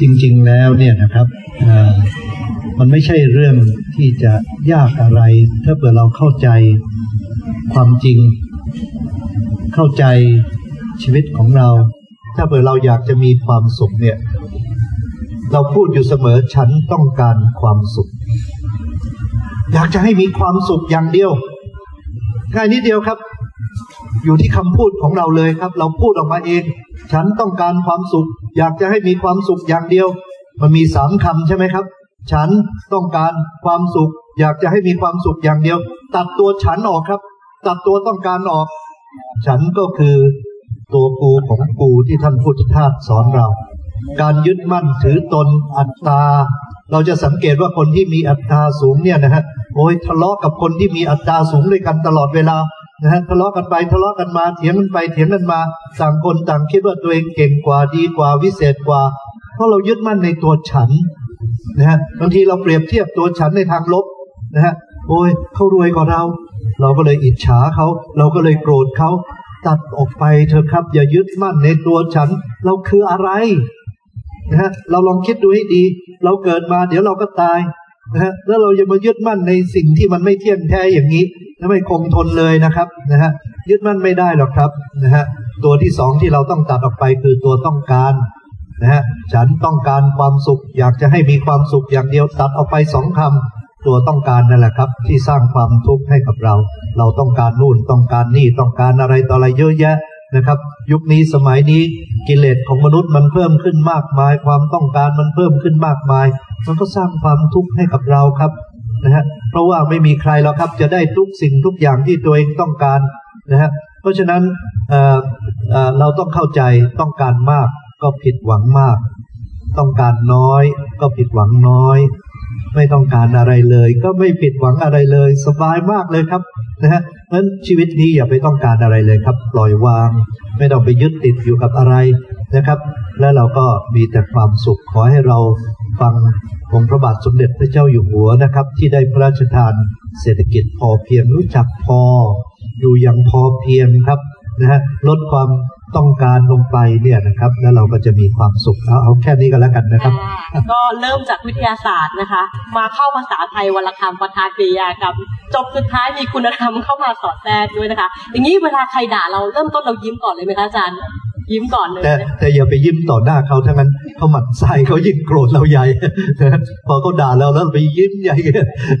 จริง ๆแล้วเนี่ยนะครับมันไม่ใช่เรื่องที่จะยากอะไร ถ้าเผื่อเราเข้าใจความจริง เข้าใจชีวิตของเรา ถ้าเผื่อเราอยากจะมีความสุขเนี่ย เราพูดอยู่เสมอฉันต้องการความสุข อยากจะให้มีความสุขอย่างเดียวง่ายนิดเดียวครับ อยู่ที่คำพูดของเราเลยครับ เราพูดออกมาเอง ฉันต้องการความสุข อยากจะให้มีความสุขอย่างเดียว มันมีสามคำใช่ไหมครับ ฉันต้องการความสุข อยากจะให้มีความสุขอย่างเดียว ตัดตัวฉันออกครับ ตัดตัวต้องการออก ฉันก็คือตัวกูของกูที่ท่านพุทธทาสสอนเรา การยึดมั่นถือตนอัตตา เราจะสังเกตว่าคนที่มีอัตตาสูงเนี่ยนะฮะโอ้ยทะเลาะกับคนที่มีอัตราสูงด้วยกันตลอดเวลา นะฮะทะเลาะกันไปทะเลาะกันมาเถียงกันไปเถียงกันมาต่างคนต่างคิดว่าตัวเองเก่งกว่าดีกว่าวิเศษกว่า เพราะเรายึดมั่นในตัวฉันนะฮะบางทีเราเปรียบเทียบตัวฉันในทางลบนะฮะโอ้ยเขารวยกว่าเรา เราก็เลยอิจฉาเขา เราก็เลยโกรธเขาตัดออกไปเถอะครับอย่ายึดมั่นในตัวฉัน เราคืออะไรนะฮะเราลองคิดดูให้ดี เราเกิดมาเดี๋ยวเราก็ตายนะฮะแล้วเราจะมายึดมั่นในสิ่งที่มันไม่เที่ยงแท้อย่างนี้ ไม่คงทนเลยนะครับนะฮะยึดมั่นไม่ได้หรอกครับนะฮะตัวที่สองที่เราต้องตัดออกไปคือตัวต้องการนะฮะฉันต้องการความสุข อยากจะให้มีความสุขอย่างเดียวตัดออกไปสองคำตัวต้องการนั่นแหละครับ ที่สร้างความทุกข์ให้กับเรา เราต้องการนู่นต้องการนี่ต้องการอะไรต่ออะไรเยอะแยะนะครับ ยุคนี้สมัยนี้กิเลสของมนุษย์มันเพิ่มขึ้นมากมาย ความต้องการมันเพิ่มขึ้นมากมาย มันก็สร้างความทุกข์ให้กับเราครับ นะฮะเพราะว่าไม่มีใครแล้วครับจะได้ทุกสิ่งทุกอย่างที่ตัวเองต้องการนะฮะเพราะฉะนั้นเเราต้องเข้าใจต้องการมากก็ผิดหวังมาก ต้องการน้อย ก็ผิดหวังน้อย ไม่ต้องการอะไรเลย ก็ไม่ผิดหวังอะไรเลย สบายมากเลยครับนะฮะนั้นชีวิตนี้อย่าไปต้องการอะไรเลยครับ ปล่อยวาง ไม่ต้องไปยึดติดอยู่กับอะไรนะครับ แล้วเราก็มีแต่ความสุขขอให้เรา ฟังของพระบาทสมเด็จพระเจ้าอยู่หัวนะครับ ที่ได้พระราชทานเศรษฐกิจพอเพียงรู้จักพอ อยู่อย่างพอเพียงครับนะฮะลดความต้องการลงไปเนี่ยนะครับ แล้วเราก็จะมีความสุขเอาเอาแค่นี้ก็แล้วกันนะครับ ก็เริ่มจากวิทยาศาสตร์นะคะ มาเข้าภาษาไทยวรรณคำประธานกริยากรรมจบสุดท้ายมีคุณธรรมเข้ามาสอดแทรกด้วยนะคะ อย่างนี้เวลาใครด่าเราเริ่มต้นเรายิ้มก่อนเลยไหมคะอาจารย์ ยิ้มก่อนเลยแต่แต่อย่าไปยิ้มต่อหน้าเขาทั้งนั้นเขาหมั่นไส้เขายิ่งโกรธเราใหญ่พอเขาด่าเราแล้วไปยิ้มใหญ่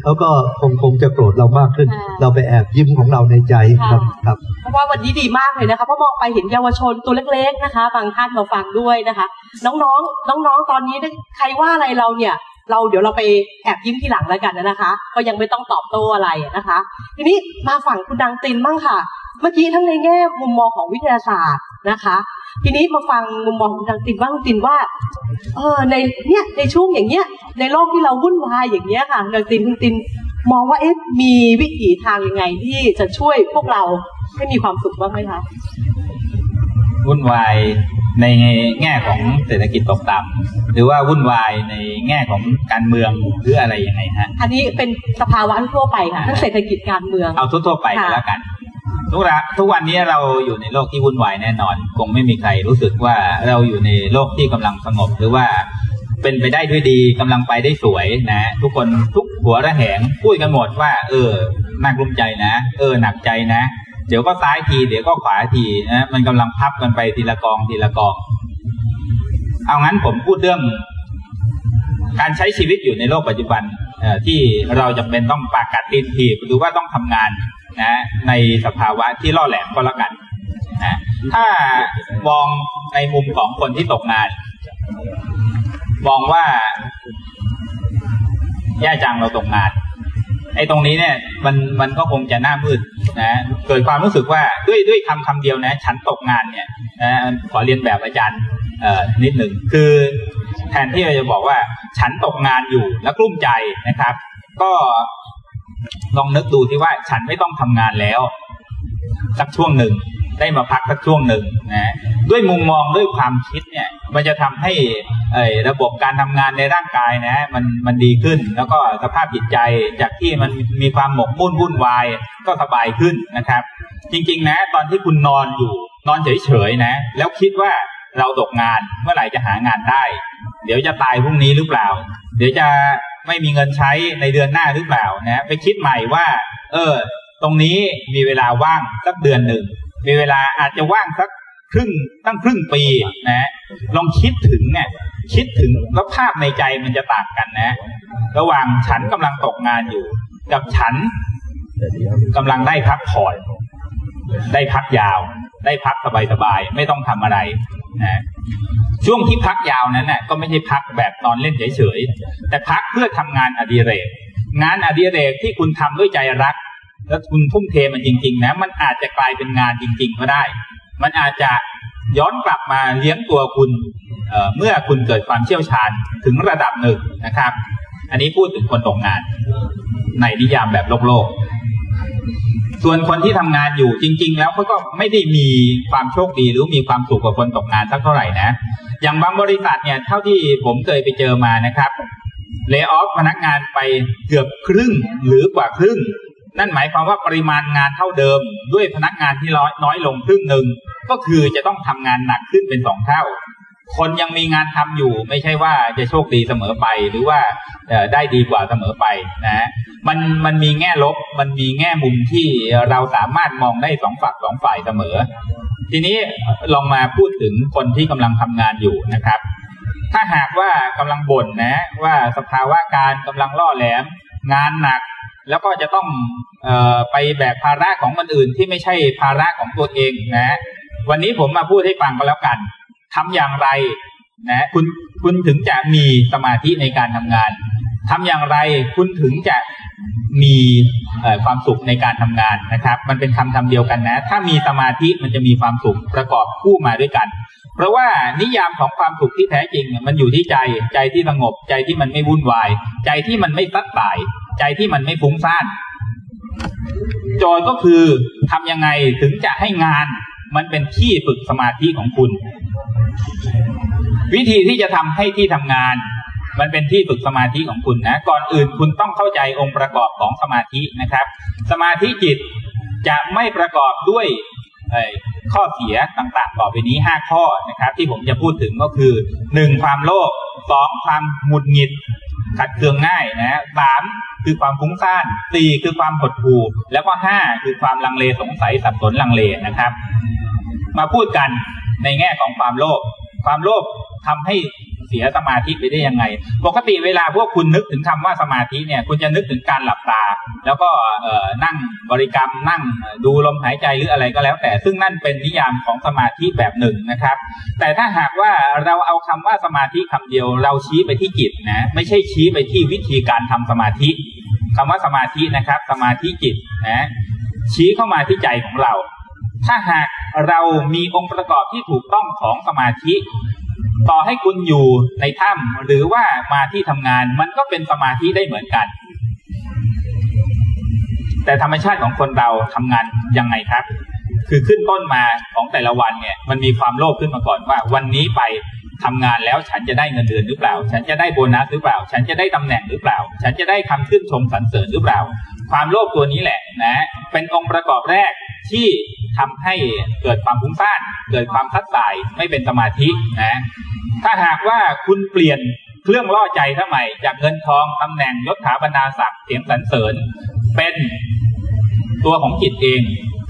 เขาก็คงคงจะโกรธเรามากขึ้น เราไปแอบยิ้มของเราในใจครับครับเพราะว่าวันนี้ดีมากเลยนะคะเพราะมองไปเห็นเยาวชนตัวเล็ก ๆนะคะบางท่านมาฟังด้วยนะคะ น้องๆน้องๆตอนนี้ใครว่าอะไรเราเนี่ยเราเดี๋ยวเราไปแอบยิ้มที่หลังแล้วกันนะคะ ก็ยังไม่ต้องตอบโต้อะไรนะคะ ทีนี้มาฝั่งคุณดังตินบ้างค่ะ เมื่อกี้ทั้งในแง่มุมมองของวิทยาศาสตร์นะคะ ทีนี้มาฟังมุมมองของทางตินว่าตินว่าเออในเนี่ยในช่วงอย่างเงี้ย ในโลกที่เราวุ่นวายอย่างเงี้ยค่ะทางตินคุณตินมองว่าเอ๊ะมีวิถีทางยังไงที่จะช่วยพวกเราให้มีความสุขบ้างไหมคะวุ่นวายในแง่ของเศรษฐกิจตกต่ำหรือว่าวุ่นวายในแง่ของการเมืองหรืออะไรยังไงฮะอันนี้เป็นสภาวะทั่วไปค่ะทั้งเศรษฐกิจการเมืองเอาทั่วๆไปก็แล้วกัน ทุกทุกวันนี้เราอยู่ในโลกที่วุ่นวายแน่นอน คงไม่มีใครรู้สึกว่าเราอยู่ในโลกที่กำลังสงบหรือว่าเป็นไปได้ด้วยดีกำลังไปได้สวยนะ ทุกคนทุกหัวระแหงพูดกันหมดว่า เออน่ากลุ้มใจนะ เออหนักใจนะ เดี๋ยวก็ซ้ายทีเดี๋ยวก็ขวาทีนะมันกำลังพับกันไปทีละกองทีละกอง เอางั้นผมพูดเรื่อง การใช้ชีวิตอยู่ในโลกปัจจุบันที่เราจำเป็นต้องปากกัดตีนทีหรือว่าต้องทำงาน นะในสภาวะที่ล่อแหลมก็แล้วกันนะถ้ามองในมุมของคนที่ตกงาน มองว่าแย่จังเราตกงานไอ้ตรงนี้เนี่ยมันมันก็คงจะหน้ามืดนะเกิดความรู้สึกว่าด้วยด้วยคำคำเดียวนะ ฉันตกงานเนี่ยนะขอเรียนแบบอาจารย์เอ่อนิดหนึ่งคือแทนที่เราจะบอกว่าฉันตกงานอยู่แล้วกลุ้มใจนะครับ ก็ ลองนึกดูที่ว่าฉันไม่ต้องทำงานแล้ว สักช่วงหนึ่งได้มาพักสักช่วงหนึ่งนะด้วยมุมมองด้วยความคิดเนี่ย มันจะทำให้ระบบการทำงานในร่างกายนะ มันมันดีขึ้น แล้วก็สภาพจิตใจจากที่มันมีความหมกมุ่นวุ่นวายก็สบายขึ้นนะครับ จริงๆนะ ตอนที่คุณนอนอยู่ นอนเฉยๆนะ แล้วคิดว่าเราตกงานเมื่อไหร่จะหางานได้ เดี๋ยวจะตายพรุ่งนี้หรือเปล่า เดี๋ยวจะ ไม่มีเงินใช้ในเดือนหน้าหรือเปล่านะไปคิดใหม่ว่า เออ ตรงนี้มีเวลาว่างสักเดือนหนึ่งมีเวลาอาจจะว่างสักครึ่งตั้งครึ่งปีนะ ลองคิดถึงเนี่ยคิดถึงแล้วภาพในใจมันจะต่างกันนะ ระหว่างฉันกำลังตกงานอยู่ กับฉันกำลังได้พักผ่อนได้พักยาว ได้พักสบายๆไม่ต้องทำอะไร นะช่วงที่พักยาวนั้นน่ะก็ไม่ใช่พักแบบนอนเล่นเฉยๆแต่พักเพื่อทำงานอดิเรก งานอดิเรกที่คุณทำด้วยใจรัก แล้วคุณทุ่มเทมันจริง ๆ นะ มันอาจจะกลายเป็นงานจริง ๆ ก็ได้ มันอาจจะย้อนกลับมาเลี้ยงตัวคุณเเมื่อคุณเกิดความเชี่ยวชาญถึงระดับหนึ่งนะครับ อันนี้พูดถึงคนตกงาน ในนิยามแบบโลกโลก ส่วนคนที่ทำงานอยู่จริง ๆ แล้วเขาก็ไม่ได้มีความโชคดีหรือมีความสุขกว่าคนตกงานสักเท่าไหร่นะ อย่างบางบริษัทเนี่ยเท่าที่ผมเคยไปเจอมานะครับเลิกออฟพนักงานไปเกือบครึ่งหรือกว่าครึ่ง นั่นหมายความว่าปริมาณงานเท่าเดิม ด้วยพนักงานที่น้อยน้อยลงครึ่งหนึ่งก็คือจะต้องทำงานหนักขึ้นเป็นสองเท่า คนยังมีงานทำอยู่ ไม่ใช่ว่าจะโชคดีเสมอไปหรือว่าได้ดีกว่าเสมอไปนะมันมันมีแง่ลบ มันมีแง่มุมที่เราสามารถมองได้สองฝักสองฝ่ายเสมอ ทีนี้ลองมาพูดถึงคนที่กำลังทำงานอยู่นะครับ ถ้าหากว่ากำลังบ่นนะว่าสภาวะการกำลังล่อแหลม งานหนักแล้วก็จะต้องออไปแบกภาระของคนอื่นที่ไม่ใช่ภาระของตัวเองนะ วันนี้ผมมาพูดให้ฟังก็แล้วกัน ทำอย่างไรนะคุณคุณถึงจะมีสมาธิในการทำงานทำอย่างไรคุณถึงจะมีความสุขในการทำงานนะครับ มันเป็นคำทำเดียวกันนะ ถ้ามีสมาธิมันจะมีความสุขประกอบคู่มาด้วยกัน เพราะว่านิยามของความสุขที่แท้จริง มันอยู่ที่ใจใจที่สงบใจที่มันไม่วุ่นวาย ใจที่มันไม่ตัดสาย ใจที่มันไม่ฟุ้งซ่านจทย์ก็คือทำยังไงถึงจะให้งานมันเป็นที่ฝึกสมาธิของคุณ วิธีที่จะทำให้ที่ทำงาน มันเป็นที่ฝึกสมาธิของคุณนะ ก่อนอื่นคุณต้องเข้าใจองค์ประกอบของสมาธินะครับ สมาธิจิตจะไม่ประกอบด้วยข้อเสียต่างๆ ต่อไปนี้ห้าข้อนะครับ ที่ผมจะพูดถึงก็คือหนึ่งความโลภสองความหงุดหงิด ขัดเคืองง่ายนะสามคือความฟุ้งซ่านสี่คือความหดหู่ แล้วก็ห้าคือความลังเลสงสัยสับสนลังเลนะครับ มาพูดกัน ในแง่ของความโลภความโลภทำให้เสียสมาธิไปได้ยังไง ปกติเวลาพวกคุณนึกถึงคำว่าสมาธิเนี่ย คุณจะนึกถึงการหลับตา แล้วก็เอนั่งบริกรรมนั่งดูลมหายใจหรืออะไรก็แล้ว แต่ซึ่งนั่นเป็นนิยามของสมาธิแบบหนึ่งนะครับ แต่ถ้าหากว่าเราเอาคำว่าสมาธิคำเดียว เราชี้ไปที่จิตนะ ไม่ใช่ชี้ไปที่วิธีการทำสมาธิคำว่าสมาธินะครับ สมาธิจิตนะชี้เข้ามาที่ใจของเรา ถ้าหาก เรามีองค์ประกอบที่ถูกต้องของสมาธิ ต่อให้คุณอยู่ในถ้ำหรือว่ามาที่ทำงานมันก็เป็นสมาธิได้เหมือนกัน แต่ธรรมชาติของคนเราทำงานยังไงครับ คือขึ้นต้นมาของแต่ละวันเนี่ย มันมีความโลภขึ้นมาก่อนว่า วันนี้ไปทำงานแล้วฉันจะได้เงินเดือนหรือเปล่า ฉันจะได้โบนัสหรือเปล่า ฉันจะได้ตำแหน่งหรือเปล่า ฉันจะได้คำชื่นชมสรรเสริญหรือเปล่า ความโลภตัวนี้แหละนะ เป็นองค์ประกอบแรก ที่ทำให้เกิดความฟุ้งซ่านเกิดความทัดสายไม่เป็นสมาธินะถ้าหากว่าคุณเปลี่ยนเครื่องล่อใจทำไมจากเงินทองตำแหน่งยศถาบรรดาศักดิ์เสียงสรรเสริญ เป็นตัวของจิตเอง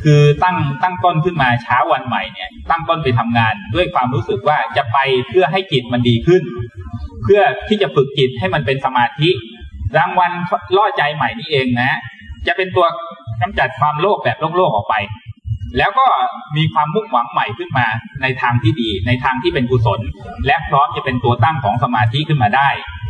คือตั้งตั้งต้นขึ้นมาเช้าวันใหม่เนี่ย ตั้งต้นไปทำงาน ด้วยความรู้สึกว่าจะไปเพื่อให้จิตมันดีขึ้น เพื่อที่จะฝึกจิตให้มันเป็นสมาธิรางวัลล่อใจใหม่นี่เองนะ จะเป็นตัว กำจัดความโลภแบบโลกๆออกไป แล้วก็มีความมุ่งหวังใหม่ขึ้นมาในทางที่ดี ในทางที่เป็นกุศล และพร้อมจะเป็นตัวตั้งของสมาธิขึ้นมาได้